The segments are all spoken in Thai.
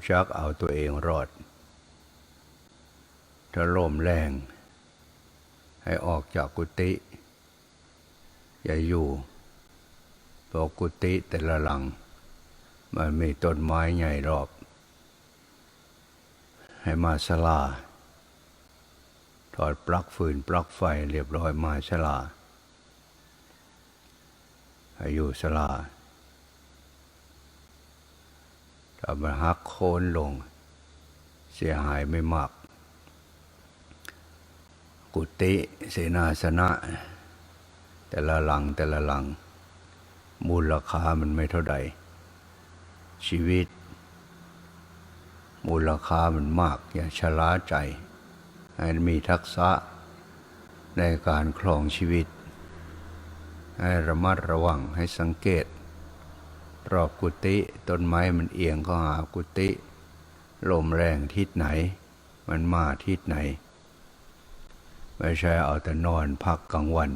รู้จักเอาตัวเองรอด ถ้าลมแรง ให้ออกจากกุฏิอย่าอยู่เพราะกุฏิแต่ละหลัง มันมีต้นไม้ใหญ่รอบ ให้มาสลา ถอดปลั๊กฟืนปลั๊กไฟเรียบร้อยมาสลาให้อยู่สลาถ้า มันหักโค่นลง เสียหายไม่มาก กุฏิเสนาสนะ แต่ละหลังแต่ละหลัง มูลราคามันไม่เท่าใด ชีวิต มูลค่ามันมาก อย่าชะล่าใจ ให้มีทักษะในการครองชีวิต ให้ระมัดระวังให้สังเกต รอบกุฏิต้นไม้มันเอียงเข้าหากุฏิลมแรงทิศไหน มันมาทิศไหน ไม่ใช่เอาแต่นอนพักกลางวัน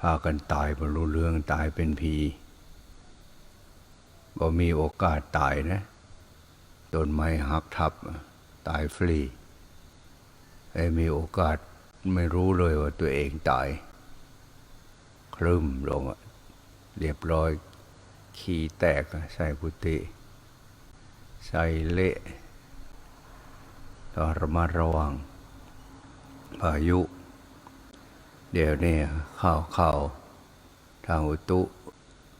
พากันตายบรรลุเรื่องตายเป็นผีบ่มีโอกาสตายนะต้นไม้หักทับตายฟรีไอ้มีโอกาสไม่รู้เลยว่าตัวเองตายครึมลงเรียบร้อย ขี้แตกใส่กุฏิใส่เละต้องระมัดระวังพายุ เดี๋ยวนี้ข่าวข่าวทางอุตุ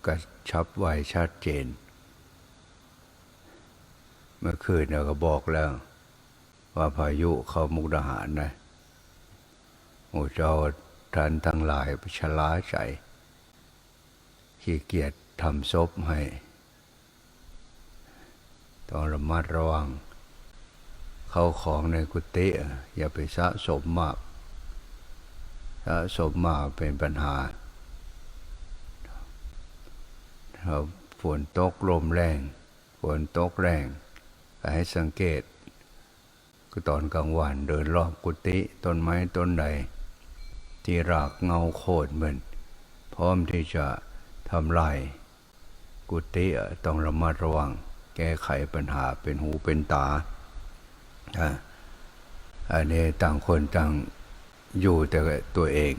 กระชับไวชัดเจน เมื่อคืนเราก็บอกแล้ว ว่าพายุเข้ามุกดาหารนะโอ้เจ้าท่านทั้งหลายชะล้าใจขี้เกียจ ทำศพให้ต้องระมัดระวัง เข้าของในกุฏิอย่าไปสะสมมากสะสมมากเป็นปัญหาถ้าฝนตกลมแรงฝนตกแรงก็ให้สังเกตก็ตอนกลางวันเดินรอบกุฏิต้นไม้ต้นใด ที่รากเงาโคตรเหมือนพร้อมที่จะทำลาย กุฏิต้องระมัดระวัง แก้ไขปัญหาเป็นหูเป็นตาอันนี้ต่างคนต่างอยู่แต่ตัวเอง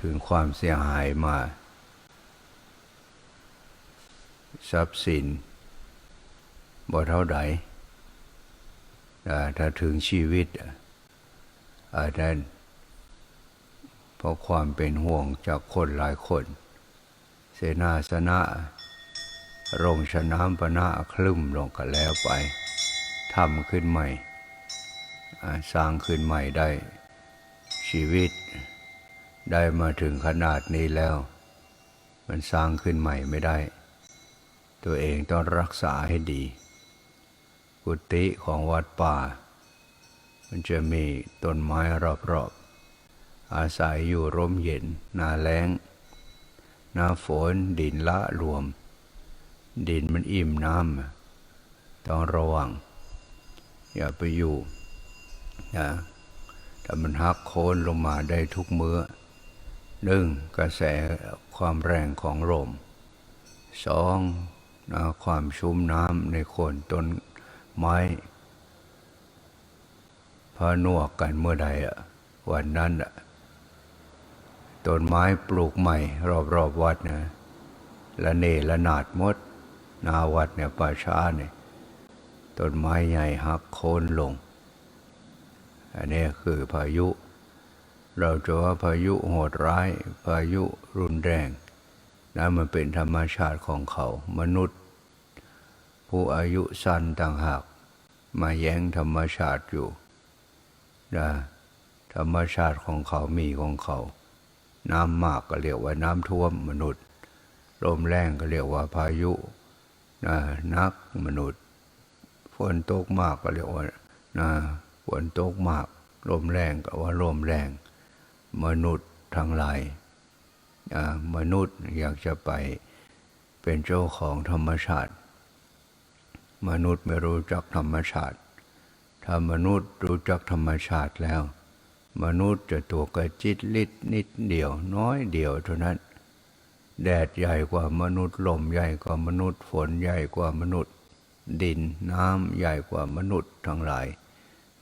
ถึงความเสียหายมา ทรัพย์สินบ่เท่าใดอ่ถ้าถึงชีวิตอาจจะเพราะความเป็นห่วงจากคนหลายคน เสนาสนะรงชน้ำปนะคลึ่มลงกันแล้วไปทำขึ้นใหม่ สร้างขึ้นใหม่ได้ ชีวิตได้มาถึงขนาดนี้แล้ว มันสร้างขึ้นใหม่ไม่ได้ ตัวเองต้องรักษาให้ดี กุฏิของวัดป่า มันจะมีต้นไม้รอบๆอาศัยอยู่ร่มเย็นนาแล้ง น้าฝนดินละรวม ดินมันอิ่มน้ำต้องระวัง อย่าไปอยู่นะถ้ามันหักโคนลงมาได้ทุกเมื่อหนึ่งกระแสความแรงของลมสองนะความชุ่มน้ำในโคนต้นไม้พานวกกันเมื่อใดอะวันนั้นอะ ต้นไม้ปลูกใหม่ รอบๆวัดนะละเนละนาดมด นาวัดเนี่ยป่าช้าเนี่ยต้นไม้ใหญ่หักโค่นลง อันนี้คือพายุ เราจะว่าพายุโหดร้าย พายุรุนแรงนั่นมันเป็นธรรมชาติของเขา มนุษย์ ผู้อายุสั้นต่างหาก มาแย้งธรรมชาติอยู่นะธรรมชาติของเขามีของเขา น้ำมากก็เรียกว่าน้ำท่วมมนุษย์ ลมแรงก็เรียกว่าพายุนะนักมนุษย์ ฝนตกมากก็เรียกว่านะฝนตกมาก ลมแรงก็ว่าลมแรง มนุษย์ทั้งหลายมนุษย์อยากจะไปเป็นเจ้าของธรรมชาติ มนุษย์ไม่รู้จักธรรมชาติ ถ้ามนุษย์รู้จักธรรมชาติแล้ว มนุษย์จะตัวกระจิตลิดนิดเดียว น้อยเดียวเท่านั้น แดดใหญ่กว่ามนุษย์ลมใหญ่กว่ามนุษย์ฝนใหญ่กว่ามนุษย์ ดินน้ำใหญ่กว่ามนุษย์ทั้งหลาย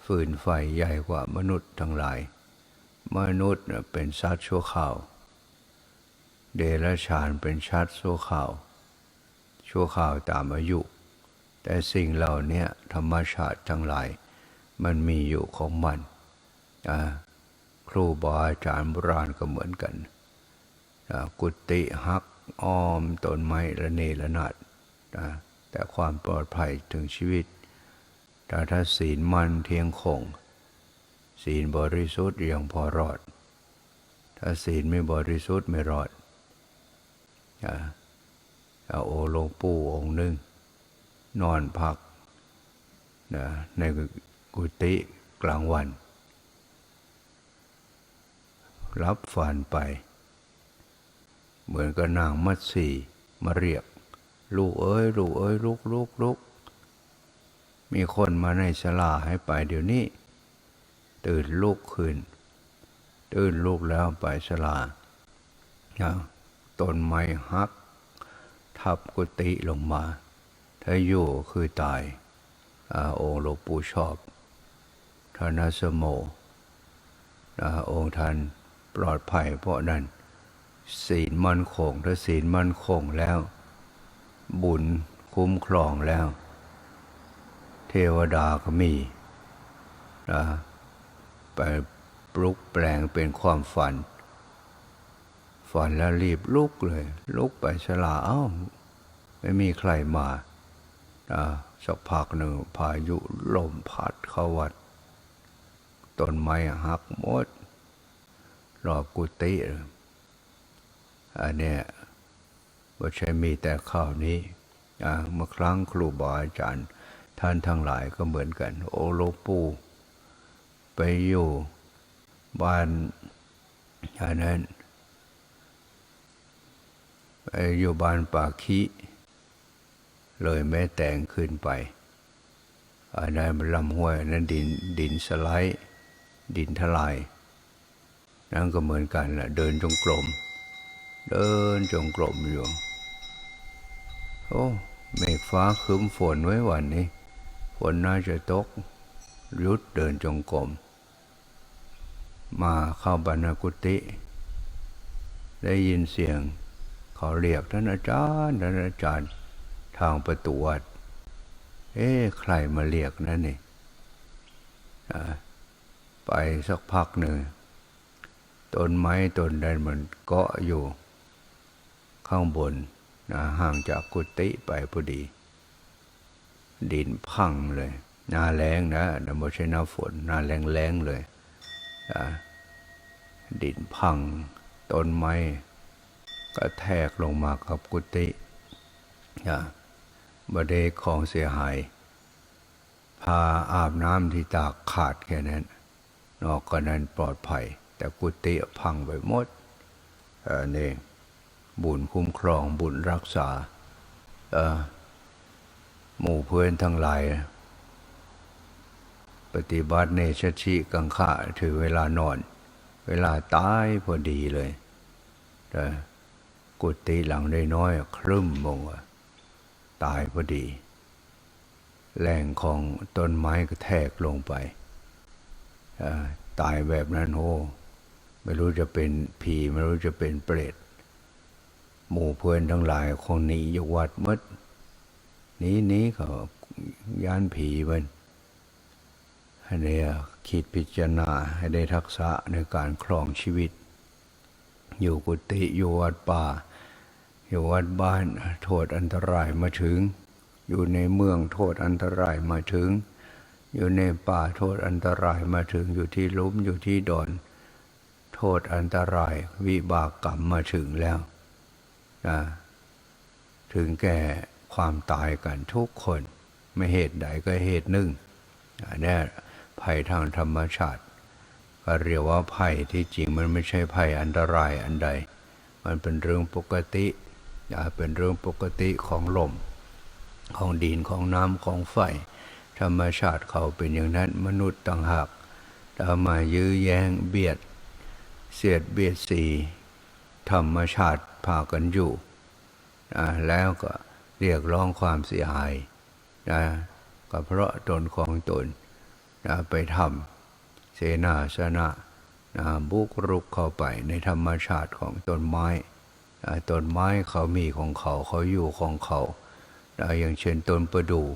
ฟืนไฟใหญ่กว่ามนุษย์ทั้งหลาย มนุษย์เป็นสัตว์ชั่วข่าว เดรัจฉานเป็นชัดชั่วข่าว ชั่วข่าวตามอายุ แต่สิ่งเหล่านี้ธรรมชาติทั้งหลาย มันมีอยู่ของมันอ่า ครูบาอาจารย์โบราณก็เหมือนกัน กุฏิหักอ้อมต้นไม้ระเนระนาดแต่ความปลอดภัยถึงชีวิต แต่ถ้าศีลมันเที่ยงคง ศีลบริสุทธิ์ยังพอรอด ถ้าศีลไม่บริสุทธิ์ไม่รอดอ่าเอาโอหลวงปู่องค์หนึ่ง นอนพักนะในกุฏิกลางวัน รับฝันไป เหมือนกับนางมัดสีมาเรียก ลูกเอ้ย ลูกเอ้ยลุกลุกลุกมีคนมาในศาลาให้ไปเดี๋ยวนี้ ตื่นลุกขึ้น ตื่นลุกแล้วไปศาลาต้นไม้หัก ทับกุฏิลงมา ถ้าอยู่คือตายอาองค์หลวงปู่ชอบทานสโมอาองค์ท่าน ปลอดภัย เพราะนั้น ศีลมั่นคงถ้าศีลมั่นคงแล้ว บุญคุ้มครองแล้ว เทวดาก็มีนะไปปลุกแปลงเป็นความฝัน ฝันแล้วรีบลุกเลย ลุกไปฉลาเอ้า ไม่มีใครมาอ่าสักพักหนึ่งพายุลมพัดเข้าวัดต้นไม้หักหมด รอบกุฏิอันเนี้ยว่าใช่มีแต่ข่าวนี้เมื่อครั้งครูบาอาจารย์ ท่านทั้งหลายก็เหมือนกัน โอโลปูไปอยู่บ้านอันนั้นไปอยู่บ้านป่าคีเลยแม่แต่งขึ้นไปอันนั้นมันลำห้วยนนั้นดินดินสไลด์ดินทลาย นั่นก็เหมือนกันแหละเดินจงกรมเดินจงกรมอยู่ โอ้เมฆฟ้าครึ้มฝนไว้วันนี้ ฝนน่าจะตกยุดเดินจงกรมมาเข้าบรรณกุฏิได้ยินเสียงเขาเรียกท่านอาจารย์ท่านอาจารย์ทางประตูวัด เอ๊ะใครมาเรียกนั่นนี่อ่าไปสักพักหนึ่ง ต้นไม้ต้นใดเหมันเกาะอยู่ ข้างบนนะห่างจากกุฏิไปพอดี ดินพังเลยหน้าแรงนะแต่ไม่ใช่หน้าฝนหน้าแรงแรงเลยอ่าดินพัง ต้นไม้ก็แทกลงมากับกุฏิอ่าบไดเของเสียหาย พาอาบน้ำที่ตากขาดแค่นั้น นอกก็นั้นปลอดภัย แต่กุฏิพังไปหมดเนี่บุญคุ้มครองบุญรักษาหมู่เพื่อนทั้งหลาย ปฏิบัติเนชชิกังขาถือเวลานอน เวลาตายพอดีเลยแต่กุฏิหลังได้น้อยๆครึ่มมงตายพอดี แรงของต้นไม้ก็แทกลงไป ตายแบบนั้นโอ ไม่รู้จะเป็นผีไม่รู้จะเป็นเปรตหมู่เพื่อนทั้งหลายคงหนีอยู่วัดมดหนีหนี้เขาย่านผีมันให้ได้คิดพิจารณาให้ได้ทักษะในการครองชีวิต อยู่กุฏิอยู่วัดป่า อยู่วัดบ้านโทษอันตรายมาถึง อยู่ในเมืองโทษอันตรายมาถึง อยู่ในป่าโทษอันตรายมาถึงอยู่ที่ลุมอยู่ที่ดอน โทษอันตรายวิบากกรรมมาถึงแล้วนะถึงแก่ความตายกันทุกคน ไม่เหตุใดก็เหตุหนึ่งอันนี้ภัยทางธรรมชาติก็เรียกว่าภัยที่จริงมันไม่ใช่ภัยอันตรายอันใด มันเป็นเรื่องปกติอ่าเป็นเรื่องปกติของลม ของดินของน้ำของไฟ ธรรมชาติเขาเป็นอย่างนั้นมนุษย์ต่างหากแต่มายื้อแย้งเบียด เสียดเบียดสีธรรมชาติพากันอยู่นะแล้วก็เรียกร้องความเสียหายนะก็เพราะตนของตนนะไปทำเสนาสนะนะบุกรุกเข้าไปในธรรมชาติของต้นไม้นะต้นไม้เขามีของเขาเขาอยู่ของเขานะอย่างเช่นต้นประดู่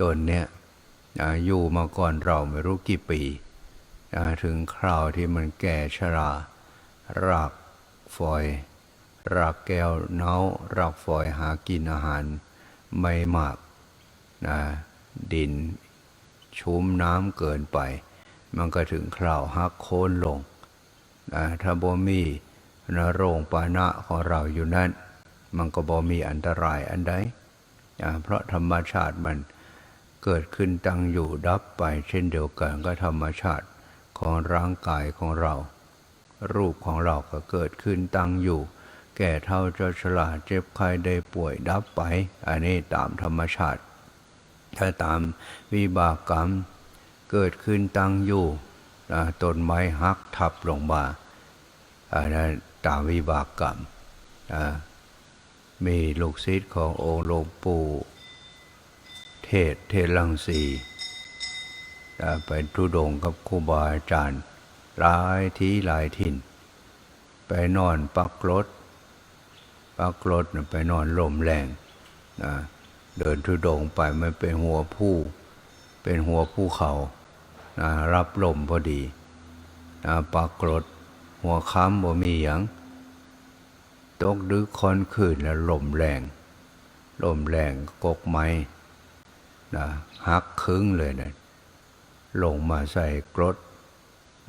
ต้นเนี้ยนะอยู่มาก่อนเราไม่รู้กี่ปี ถึงคราวที่มันแก่ชรา รากฝอย รากแก้วเน้ารากฝอยหากินอาหาร ไม่มากนะดินชุ่มน้ำเกินไป มันก็ถึงคราวหักโค่นลงนะถ้าบ่มีนโรงปานะของเราอยู่นั่น มันก็บ่มีอันตรายอันใดนะเพราะธรรมชาติมันเกิดขึ้นตั้งอยู่ดับไปเช่นเดียวกันก็ธรรมชาติ ของร่างกายของเรา รูปของเราก็เกิดขึ้นตั้งอยู่ แก่เท่าเจ้าชราเจ็บไข้ได้ป่วยดับไป อันนี้ตามธรรมชาติ ถ้าตามวิบากกรรม เกิดขึ้นตั้งอยู่ต้นไม้หักทับลงมาอันนั้นตามวิบากกรรมมีลูกศิษย์ขององค์หลวงปู่เทศเทลังสี ไปทุดงกับครูบาอาจารย์ หลายที่หลายถิ่น ไปนอนปักรถ ปักรถน่ะไปนอนลมแรงนะเดินทุดงไปมันเป็นหัวผู้ เป็นหัวผู้เขานะรับลมพอดีนะปักรถหัวค้ำบ่มีหยังตกดึกคอนคืนแล้วลมแรง ลมแรงกกไม้นะหักครึ่งเลยนะ ลงมาใส่กรด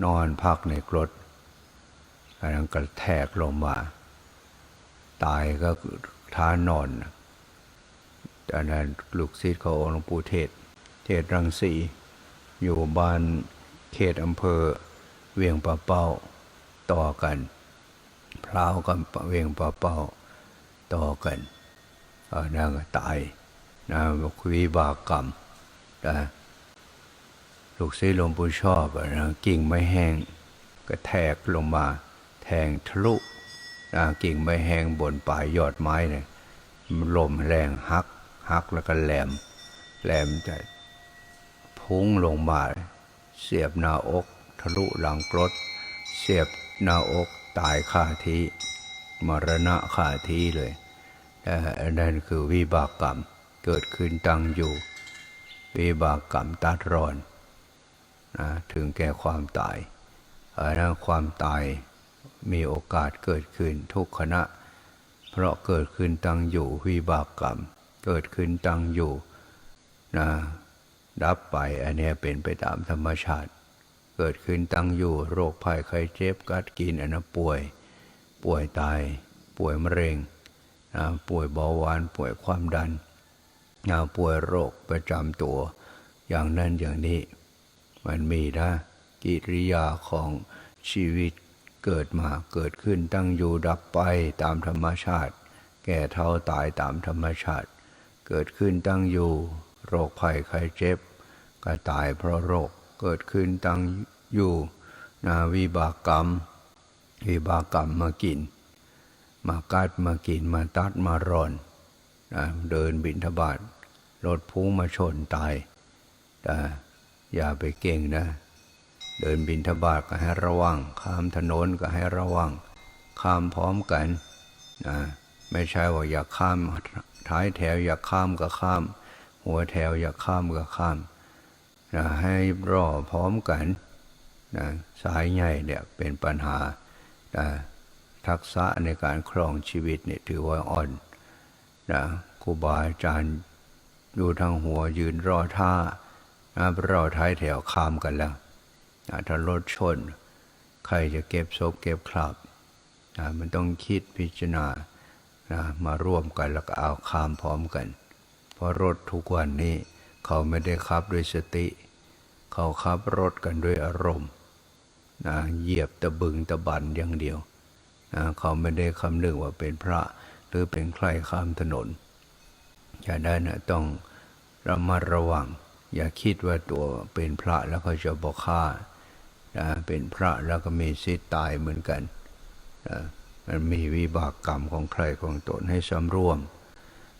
นอนพักในกรดอันนั้นกระแทกลงมา ตายก็ท้านอนอันนั้นลูกศิษย์ขององค์หลวงปู่เทศ เทศรังสี อยู่บ้านเขตอำเภอเวียงป่าเป้าต่อกันพร้าวกับเวียงป่าเป้าต่อกันออนั่นก็ตายนะวิบากกรรมนะ ลูกศิษย์หลวงปู่ชอบนะกิ่งไม้แห้งก็แทกลงมา แทงทะลุนะกิ่งไม้แห้งบนปลายยอดไม้เนี่ยลมแรงหักหักแล้วก็แหลมแหลมจะพุ่งลงมาเสียบหน้าอก ทะลุหลังกรด เสียบหน้าอกตายคาที่มรณะคาที่เลยนะอันนั้นคือวิบากกรรมเกิดขึ้นตั้งอยู่ วิบากกรรมตัดรอน ถึงแก่ความตายอันนั้นความตายมีโอกาสเกิดขึ้นทุกขณะ เพราะเกิดขึ้นตั้งอยู่วิบากกรรม เกิดขึ้นตั้งอยู่นะดับไปอันนี้เป็นไปตามธรรมชาติ เกิดขึ้นตั้งอยู่โรคภัยไข้เจ็บกัดกินอันนั้นป่วย ป่วยตาย ป่วยมะเร็งนะป่วยเบาหวานป่วยความดันนะป่วยโรคประจำตัว อย่างนั้นอย่างนี้ มันมีนะ กิริยาของชีวิตเกิดมาเกิดขึ้นตั้งอยู่ดับไปตามธรรมชาติ แก่เท่าตายตามธรรมชาติ เกิดขึ้นตั้งอยู่ โรคภัยไข้เจ็บ ก็ตายเพราะโรคเกิดขึ้นตั้งอยู่นาวิบากกรรม วิบากกรรมมากิน มากัดมากินมาตัดมารอนนะเดินบินทบาทรถพุ่งมาชนตายแต่ อย่าไปเก่งนะ เดินบินทบาทก็ให้ระวัง ข้ามถนนก็ให้ระวัง ข้ามพร้อมกันนะไม่ใช่ว่าอยากข้ามท้ายแถวอยากข้ามก็ข้าม หัวแถวอยากข้ามก็ข้ามนะให้รอพร้อมกันนะสายใหญ่เนี่ยเป็นปัญหานะทักษะในการครองชีวิตเนี่ยถือว่าอ่อนนะครูบาอาจารย์อยู่ทางหัวยืนรอท่า นะรอท้ายแถวข้ามกันแล้วนะถ้ารถชน ใครจะเก็บศพเก็บคราบนะมันต้องคิดพิจารณานะมาร่วมกันแล้วก็เอาข้ามพร้อมกัน เพราะรถทุกวันนี้เขาไม่ได้ขับด้วยสติ เขาขับรถกันด้วยอารมณ์นะเหยียบตะบึงตะบันอย่างเดียวนะเขาไม่ได้คำนึกว่าเป็นพระหรือเป็นใครข้ามถนนอย่าได้นะต้องระมัดระวัง อย่าคิดว่าตัวเป็นพระแล้วก็จะบอกฆ่านะเป็นพระแล้วก็มีสิทธิ์ตายเหมือนกันนะมันมีวิบากกรรมของใครของตนให้สำรวม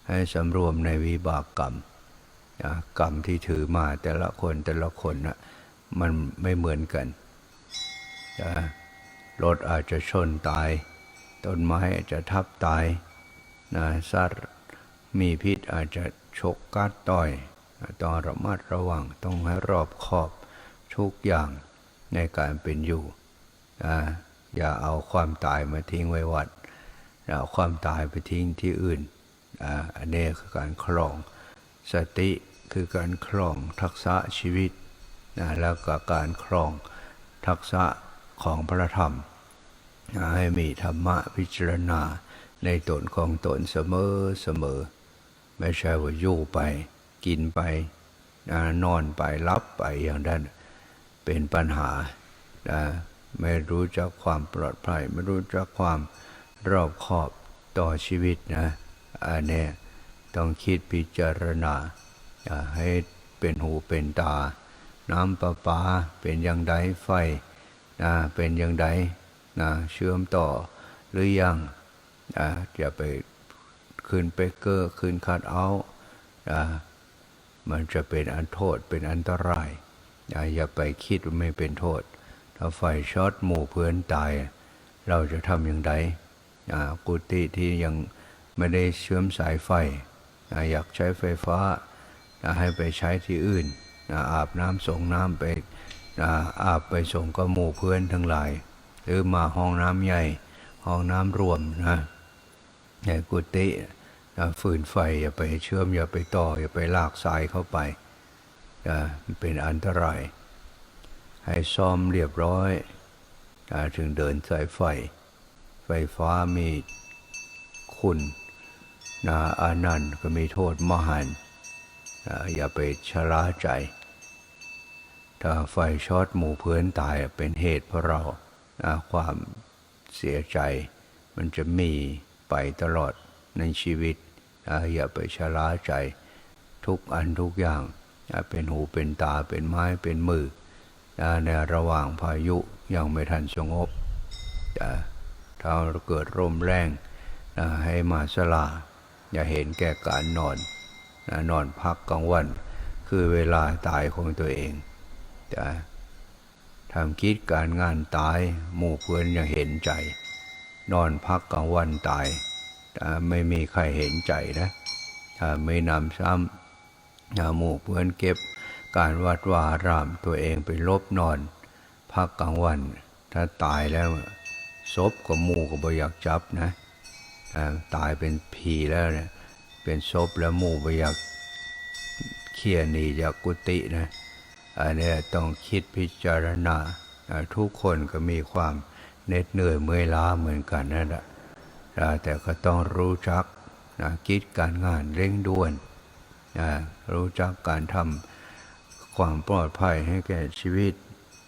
ให้สำรวมในวิบากกรรมนะกรรมที่ถือมาแต่ละคนแต่ละคนนะมันไม่เหมือนกันนะรถอาจจะชนตาย ต้นไม้อาจจะทับตายนะสัตว์มีพิษอาจจะชกกัดต่อย ต้องระมัดระวังต้องให้รอบขอบทุกอย่างในการเป็นอยู่ อย่าเอาความตายมาทิ้งไว้วัดเอาความตายไปทิ้งที่อื่นอันนี้คือการครอง สติคือการครองทักษะชีวิตแล้วก็การครองทักษะของพระธรรม ให้มีธรรมะพิจารณาในตนของตนเสมอเสมอ ไม่ใช่ว่าอยู่ไป กินไปนอนไปรับไปอย่างนั้นเป็นปัญหา ไม่รู้จักความปลอดภัย ไม่รู้จักความรอบขอบต่อชีวิตนะอันเนี้ยต้องคิดพิจารณาให้เป็นหูเป็นตา น้ำประปาเป็นอย่างใดไฟนะเป็นอย่างใดนะเชื่อมต่อหรือยังนะจะไปคืนเปกเกอร์คืนคัดเอาท์ มันจะเป็นอันโทษเป็นอันตรายอย่าไปคิดว่าไม่เป็นโทษ ถ้าไฟช็อตหมู่เพื่อนตาย เราจะทำอย่างไรกุฏิที่ยังไม่ได้เชื่อมสายไฟ อยากใช้ไฟฟ้าให้ไปใช้ที่อื่น อาบน้ำส่งน้ำไปอาบไปส่งก็หมู่เพื่อนทั้งหลาย หรือมาห้องน้ำใหญ่ ห้องน้ำรวมนะในกุฏิ ฝืนไฟอย่าไปเชื่อมอย่าไปต่อ อย่าไปลากสายเข้าไปเป็นอันตราย ให้ซ่อมเรียบร้อยถึงเดินสายไฟ ไฟฟ้ามีคุณนะอานันต์ก็มีโทษมหันต์นะอย่าไปชะล่าใจ ถ้าไฟช็อตหมู่เพื่อนตายเป็นเหตุเพราะเราความเสียใจ มันจะมีไปตลอดในชีวิต อย่าไปชะล่าใจ ทุกอันทุกอย่างนะเป็นหูเป็นตาเป็นไม้เป็นมือในระหว่างพายุยังไม่ทันสงบนะถ้าเกิดร่มแรงนะให้มาสลา อย่าเห็นแก่การนอน นอนพักกลางวัน คือเวลาตายของตัวเองจะทำคิดการงานตาย หมู่เพื่อนยังเห็นใจ นอนพักกลางวันตาย ไม่มีใครเห็นใจนะไม่นำซ้ำหมู่เพื่อนเก็บการวัดวาอารามตัวเองไปลบนอน พักกลางวัน ถ้าตายแล้วศพกับหมู่ก็บ่อยากจับนะตายเป็นผีแล้วเนี่ยเป็นศพแล้วหมู่บ่อยากเขี่ยหนีจากกุฏินะอันนี้ต้องคิดพิจารณาทุกคนก็มีความเหน็ดเหนื่อยเมื่อยล้าเหมือนกันนั่นแหละ แต่ก็ต้องรู้จักนะคิดการงานเร่งด่วนนะรู้จักการทำความปลอดภัยให้แก่ชีวิต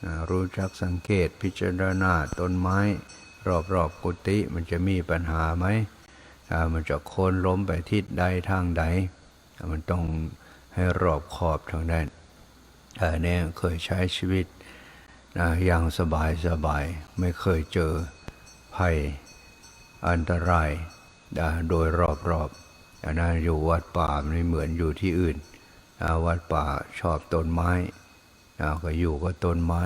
นะรู้จักสังเกตพิจารณาต้นไม้ รอบๆกุฏิมันจะมีปัญหาไหมมันจะโค่นล้มไปทิศใดทางใดอ่ามันต้องให้รอบขอบทางนั้นเออเนี่ยเคยใช้ชีวิตนะอย่างสบายสบายไม่เคยเจอภัย อันตรายนะโดยรอบๆอันนั้นอยู่วัดป่าไม่เหมือนอยู่ที่อื่นนะวัดป่าชอบต้นไม้นะก็อยู่ก็ต้นไม้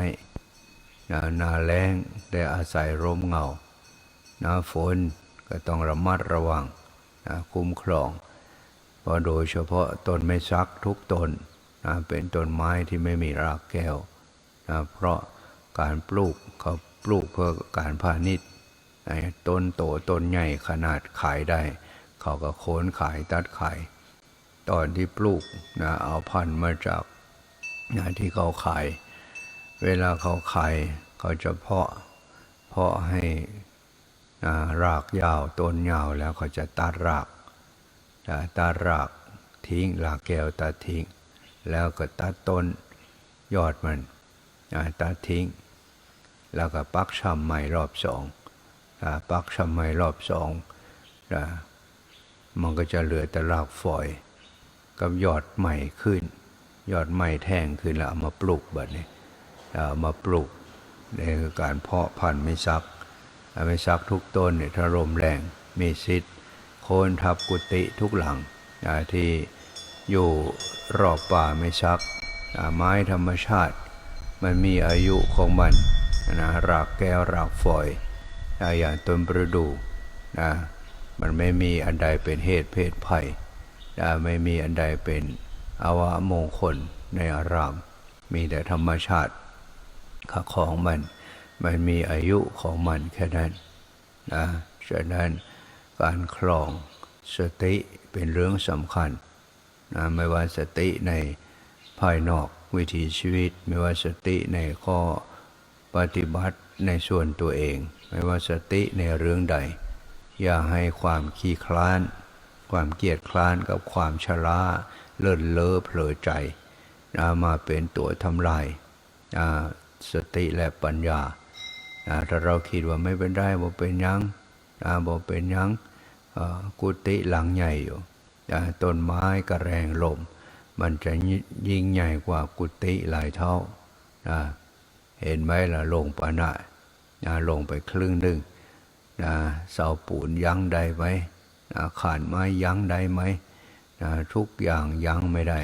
นะนาแรงได้อาศัยร่มเงาหนาฝนก็ต้องระมัดระวังนะคุ้มครองเพราะโดยเฉพาะต้นไม้ซักทุกต้นนะเป็นต้นไม้ที่ไม่มีรากแก้วนะเพราะการปลูกเขาปลูกเพื่อการพาณิชย์ ต้นโตต้นใหญ่ขนาดขายได้ เขาก็โคนขายตัดขาย ตอนที่ปลูกนะเอาพันธุ์มาจากนะที่เขาขาย เวลาเขาขายเขาจะเพาะเพาะให้นะรากยาวต้นยาวแล้วเขาจะตัดรากนะตัดรากทิ้งรากแก้วตัดทิ้ง แล้วก็ตัดต้นยอดมันนะตัดทิ้ง แล้วก็ปักชำใหม่รอบสอง ปักชำใหม่รอบสองนะมันก็จะเหลือแต่รากฝอย กับยอดใหม่ขึ้น ยอดใหม่แท่งขึ้นแล้วเอามาปลูกแบบนี้เอามาปลูกในการเพาะพันธุ์ไม่ซักไม่ซักทุกต้นเนี่ยถ้าลมแรงมีสิทธิ์โคนทับกุฏิทุกหลังที่อยู่รอบป่าไม่ซักไม้ธรรมชาติ มันมีอายุของมันนะรากแก้วรากฝอย อย่างต้นประดู่นะมันไม่มีอันใดเป็นเหตุเพศภัยนะไม่มีอันใดเป็นอาวะมงคลในอาราม มีแต่ธรรมชาติของมัน มันมีอายุของมันแค่นั้นนะฉะนั้นการคลองสติเป็นเรื่องสำคัญนะไม่ว่าสติในภายนอกวิถีชีวิต ไม่ว่าสติในข้อปฏิบัติ ในส่วนตัวเอง ไม่ว่าสติในเรื่องใด อย่าให้ความขี้คลาน ความเกียจคร้านกับความชราเลินเลอเผลอใจนะมาเป็นตัวทำลายนะสติและปัญญานะถ้าเราคิดว่าไม่เป็นได้บ่เป็นยังนะบ่เป็นยังกุฏิหลังใหญ่อยู่นะต้นไม้กระแรงลม มันจะยิ่งใหญ่กว่ากุฏิหลายเท่านะ เห็นไหมล่ะลงปะนะนะลงไปครึ่งหนึ่งนะเสาปูนยั้งได้ไหมนะขานไม้ยั้งได้ไหมนะทุกอย่างยั้งไม่ได้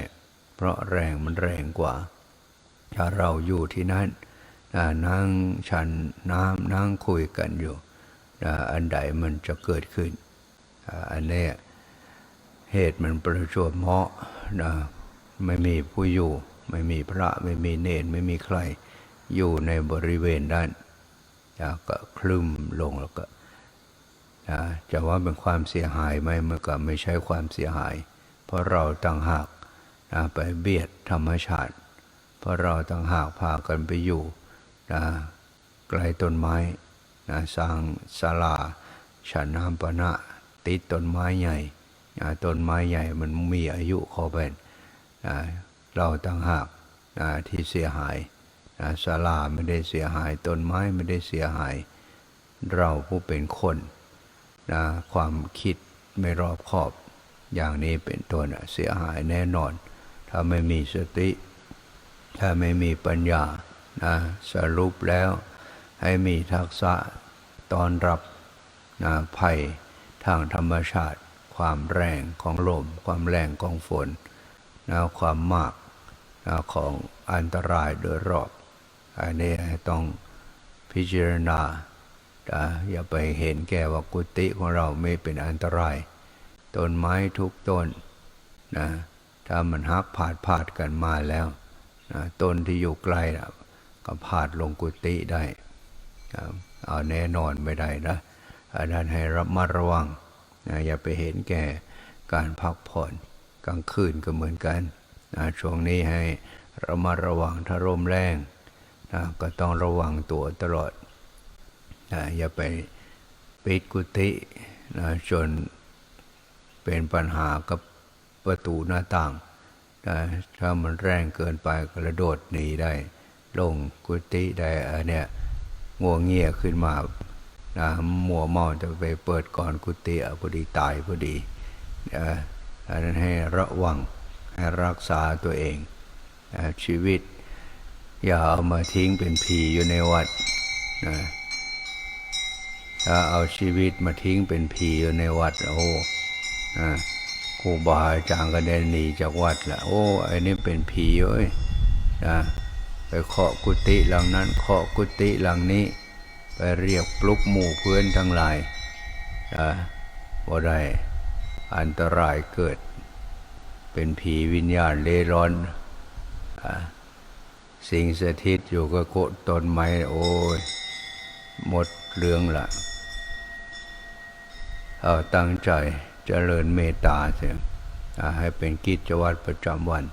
เพราะแรงมันแรงกว่า ถ้าเราอยู่ที่นั่นนะนั่งฉันน้ำนั่งคุยกันอยู่นะอันใดมันจะเกิดขึ้นอ่าอันนี้เหตุมันประจวบเหมาะนะไม่มีผู้อยู่ ไม่มีพระไม่มีเนรไม่มีใคร อยู่ในบริเวณด้านนะก็คลึมลงแล้วก็นะจะว่าเป็นความเสียหายไหมมันก็ไม่ใช่ความเสียหาย เพราะเราต่างหากนะไปเบียดธรรมชาติ เพราะเราต่างหากพากันไปอยู่นะไกลต้นไม้นะสร้างศาลาฉันน้ำปะนะ ติดต้นไม้ใหญ่นะต้นไม้ใหญ่มันมีอายุเขาเป็นนะเราต่างหากนะที่เสียหาย ศาลาไม่ได้เสียหาย ต้นไม้ไม่ได้เสียหาย เราผู้เป็นคนนะความคิดไม่รอบคอบ อย่างนี้เป็นต้นน่ะเสียหายแน่นอน ถ้าไม่มีสติ ถ้าไม่มีปัญญานะสรุปแล้วให้มีทักษะตอนรับนะภัยทางธรรมชาติ ความแรงของลม ความแรงของฝนนะความมากนะของอันตรายโดยรอบ อันนี้ต้องพิจารณาอย่าไปเห็นแก่ว่ากุฏิของเราไม่เป็นอันตราย ต้นไม้ทุกต้นนะถ้ามันหักผาดผาดกันมาแล้วนะต้นที่อยู่ใกล้นะก็ผาดลงกุฏิได้ครับเอาแน่นอนไม่ได้นะอันนั้นให้ระมัดระวังนะอย่าไปเห็นแก่การพักผ่อนกลางคืนก็เหมือนกันนะช่วงนี้ให้ระมัดระวังถ้าลมแรง นะก็ต้องระวังตัวตลอดนะอย่าไปปิดกุฏินะจนเป็นปัญหากับประตูหน้าต่างนะถ้ามันแรงเกินไปกระโดดหนีได้ ลงกุฏิได้อันเนี้ยงัวเงียขึ้นมานะมัวเมาจะไปเปิดก่อนกุฏิอพอดีตายพอดีนะอันนั้นให้ระวังให้รักษาตัวเองนะชีวิต อย่าเอามาทิ้งเป็นผีอยู่ในวัดนะถ้าเอาชีวิตมาทิ้งเป็นผีอยู่ในวัดโอ้อ่าครูบาอาจารย์ก็ได้หนีจากวัดละโอ้ไอ้นี่เป็นผีเอ้ยนะไปเคาะกุฏิหลังนั้นเคาะกุฏิหลังนี้ ไปเรียกปลุกหมู่เพื่อนทั้งหลายนะว่าได้อันตรายเกิด เป็นผีวิญญาณเล่ร่อนอ่า สิ่งสถิตอยู่ก็โกะต้นไม้โอ้ยหมดเรื่องละเอาตั้งใจเจริญเมตตาเสียให้เป็นกิจวัตรประจำวัน